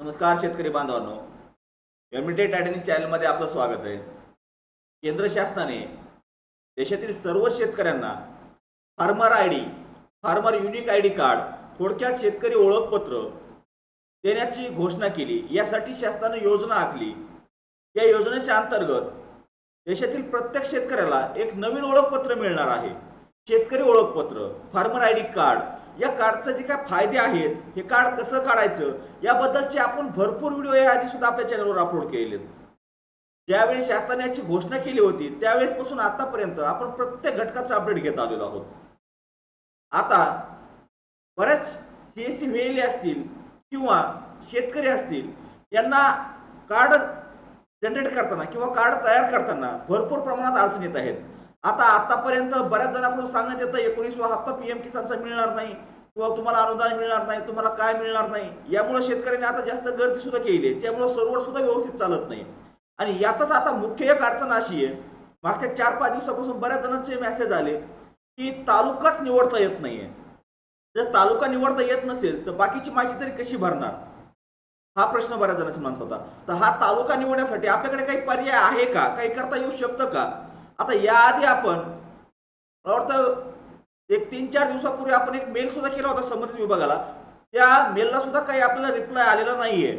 नमस्कार शेतकरी बांधवांनो. एमडी टायटनिक चॅनलमध्ये आपलं स्वागत आहे. केंद्र शासनाने देशातील सर्व शेतकऱ्यांना farmer I D farmer unique I D card थोडक्यात शेतकरी ओळखपत्र देण्याची घोषणा केली. यासाठी शासनाने योजना आखली. या योजनेच्या अंतर्गत देशातील प्रत्येक शेतकऱ्याला एक नवीन ओळखपत्र मिळणार आहे. शेतकरी ओळखपत्र फार्मर आय डी कार्ड या कार्डचे जे काय फायदे आहेत हे कार्ड कसं काढायचं याबद्दलचे आपण भरपूर व्हिडिओ या आधी सुद्धा आपल्या चॅनलवर अपलोड केलेले ज्यावेळी शासनाने याची घोषणा केली होती त्यावेळेसपासून आतापर्यंत आपण प्रत्येक घटकाचा अपडेट घेत आलेलो आहोत. आता बऱ्याच सीएससी व्हेलेले असतील किंवा शेतकरी असतील यांना कार्ड जनरेट करताना किंवा कार्ड तयार करताना भरपूर प्रमाणात अडचण येत आहेत. आता आतापर्यंत बऱ्याच जणांकडून सांगण्यात येतं एकोणीसवा हप्ता पीएम किसानचा मिळणार नाही. किंवा तुम्हाला अनुदान मिळणार नाही तुम्हाला काय मिळणार नाही. यामुळे शेतकऱ्यांनी आता जास्त गर्दी सुद्धा केली आहे. त्यामुळे सर्व्हर सुद्धा व्यवस्थित चालत नाही. आणि यातच आता मुख्य एक अडचण अशी आहे मागच्या चार पाच दिवसापासून बऱ्याच जणांचे मेसेज आले की तालुकाच निवडता येत नाहीये. जर तालुका निवडता येत नसेल तर बाकीची माहिती तरी कशी भरणार? हा प्रश्न बऱ्याच जणांच्या मनात होता. तर हा तालुका निवडण्यासाठी आपल्याकडे काही पर्याय आहे का? काही करता येऊ शकतं का? आता याआधी आपण मला वाटतं एक तीन चार दिवसापूर्वी आपण एक मेल सुद्धा केला होता संबंधित विभागाला. त्या मेलला सुद्धा काही आपल्याला रिप्लाय आलेला नाहीये.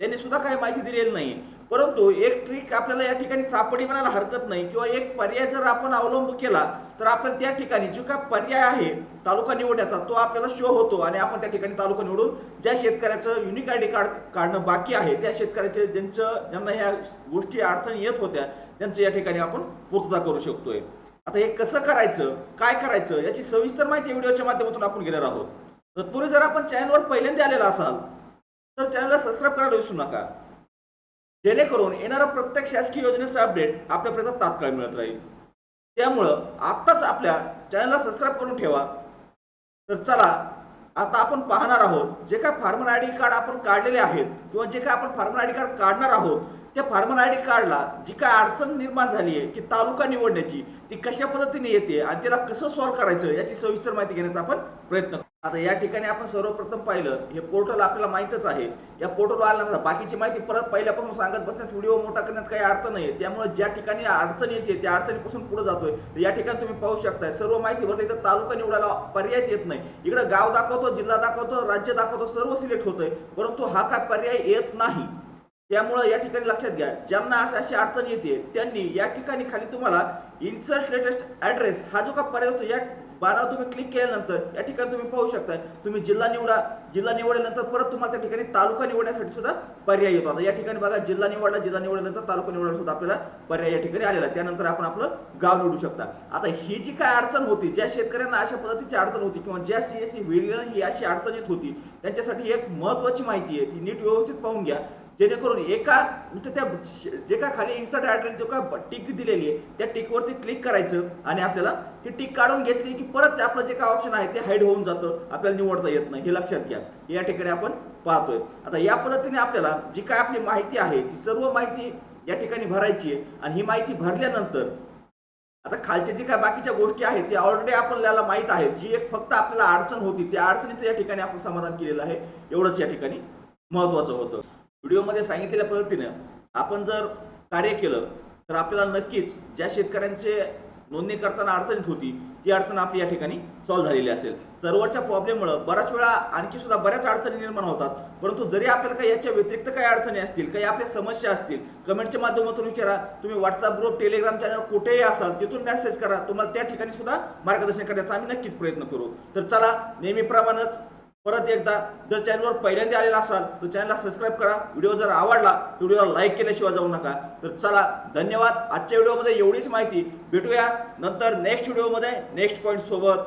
त्यांनी सुद्धा काही माहिती दिलेली नाही परंतु एक ट्रिक आपल्याला या ठिकाणी सापडी म्हणायला हरकत नाही किंवा एक पर्याय जर आपण अवलंब केला तर आपल्याला त्या ठिकाणी जो काय पर्याय आहे तालुका निवडण्याचा तो आपल्याला शो होतो आणि आपण त्या ठिकाणी तालुका निवडून ज्या शेतकऱ्याचं युनिक आय डी कार्ड काढणं बाकी आहे त्या शेतकऱ्याचे ज्यांचं ज्यांना ह्या गोष्टी अडचणी येत होत्या त्यांचं या ठिकाणी आपण पूर्तता करू शकतोय. आता हे कसं करायचं काय करायचं याची सविस्तर माहिती व्हिडिओच्या माध्यमातून आपण घेणार आहोत. तत्पूर्वी जर आपण चॅनलवर पहिल्यांदा आलेला असाल तर चॅनलला सबस्क्राईब करायला विसरू नका. जेणेकरून येणारा प्रत्येक शासकीय योजनेचा अपडेट आपल्यापर्यंत तात्काळ मिळत राहील. त्यामुळं आत्ताच आपल्या चॅनलला सबस्क्राईब करून ठेवा. तर चला आता आपण पाहणार आहोत जे काय फार्मर आय डी कार्ड आपण काढलेले आहेत किंवा जे काय आपण फार्मर आय डी कार्ड काढणार आहोत त्या फार्मर आय डी कार्डला जी काय अडचण निर्माण झाली आहे की तालुका निवडण्याची ती कशा पद्धतीने येते आणि त्याला कसं सॉल्व्ह करायचं याची सविस्तर माहिती घेण्याचा आपण प्रयत्न करतो. आता या ठिकाणी आपण सर्वप्रथम पाहिलं हे पोर्टल आपल्याला माहितच आहे. या पोर्टल आल्यानंतर बाकीची माहिती परत पहिल्यापासून सांगत बसण्यात व्हिडिओ मोठा करण्यात काही अर्थ नाही त्यामुळे ज्या ठिकाणी अडचण येते त्या अडचणीपासून पुढे जातोय. तर या ठिकाणी तुम्ही पाहू शकताय सर्व माहिती भरते इथं तालुका निवडायला पर्यायच येत नाही. इकडं गाव दाखवतो जिल्हा दाखवतो राज्य दाखवतो सर्व सिलेक्ट होतंय. परंतु हा काय पर्याय येत नाही. त्यामुळं या ठिकाणी लक्षात घ्या ज्यांना अशी अशी अडचण येते त्यांनी या ठिकाणी खाली तुम्हाला इन्सर्ट लेटेस्ट ऍड्रेस हा जो का पर्याय असतो या बाणावर तुम्ही क्लिक केल्यानंतर या ठिकाणी तुम्ही पाहू शकता तुम्ही जिल्हा निवडा जिल्हा निवडल्यानंतर परत तुम्हाला त्या ठिकाणी तालुका निवडण्यासाठी सुद्धा पर्याय येतो. आता या ठिकाणी बघा जिल्हा निवडला जिल्हा निवडल्यानंतर तालुका निवडला सुद्धा आपल्याला पर्याय या ठिकाणी आलेला त्यानंतर आपण आपलं गाव निवडू शकता. आता ही जी काय अडचण होती ज्या शेतकऱ्यांना अशा पद्धतीची अडचण होती किंवा ज्या सीएससी सी ही अशी अडचण येत होती त्यांच्यासाठी एक महत्वाची माहिती आहे ती नीट व्यवस्थित पाहून घ्या. जेणेकरून एका म्हणजे त्या जे काय खाली इन्सर्ट ऍड्रेस जो काय टिक दिलेली आहे त्या टिकवरती क्लिक करायचं आणि आपल्याला ती टिक काढून घेतली की परत आपलं जे काय ऑप्शन आहे ते हाईड होऊन जातं आपल्याला निवडता येत नाही. हे लक्षात घ्या. या ठिकाणी आपण पाहतोय. आता या पद्धतीने आपल्याला जी काय आपली माहिती आहे ती सर्व माहिती या ठिकाणी भरायची आहे आणि ही माहिती भरल्यानंतर आता खालच्या जे काय बाकीच्या गोष्टी आहेत ते ऑलरेडी आपल्याला माहीत आहे जी एक फक्त आपल्याला अडचण होती त्या अडचणीचं या ठिकाणी आपण समाधान केलेलं आहे. एवढंच या ठिकाणी महत्वाचं होतं. व्हिडिओमध्ये सांगितलेल्या पद्धतीनं आपण जर कार्य केलं तर आपल्याला नक्कीच ज्या शेतकऱ्यांचे नोंदणी करताना अडचणीत होती ती अडचण आपली या ठिकाणी सॉल्व्ह झालेली असेल. सर्व्हरच्या प्रॉब्लेममुळं बऱ्याच वेळा आणखी सुद्धा बऱ्याच अडचणी निर्माण होतात. परंतु जरी आपल्याला काही याच्या व्यतिरिक्त काही अडचणी असतील काही आपल्या समस्या असतील कमेंटच्या माध्यमातून विचारा. तुम्ही व्हॉट्सअप ग्रुप टेलिग्राम चॅनल कुठेही असाल तिथून मेसेज करा. तुम्हाला त्या ठिकाणी सुद्धा मार्गदर्शन करण्याचा आम्ही नक्कीच प्रयत्न करू. तर चला नेहमीप्रमाणेच परत एकदा जर चॅनलवर पहिल्यांदा आलेला असाल तर चॅनलला सबस्क्राईब करा. व्हिडिओ जर आवडला तर व्हिडिओला लाईक केल्याशिवाय जाऊ नका. तर चला धन्यवाद. आजच्या व्हिडिओमध्ये एवढीच माहिती. भेटूया नंतर नेक्स्ट व्हिडिओमध्ये नेक्स्ट पॉईंट सोबत.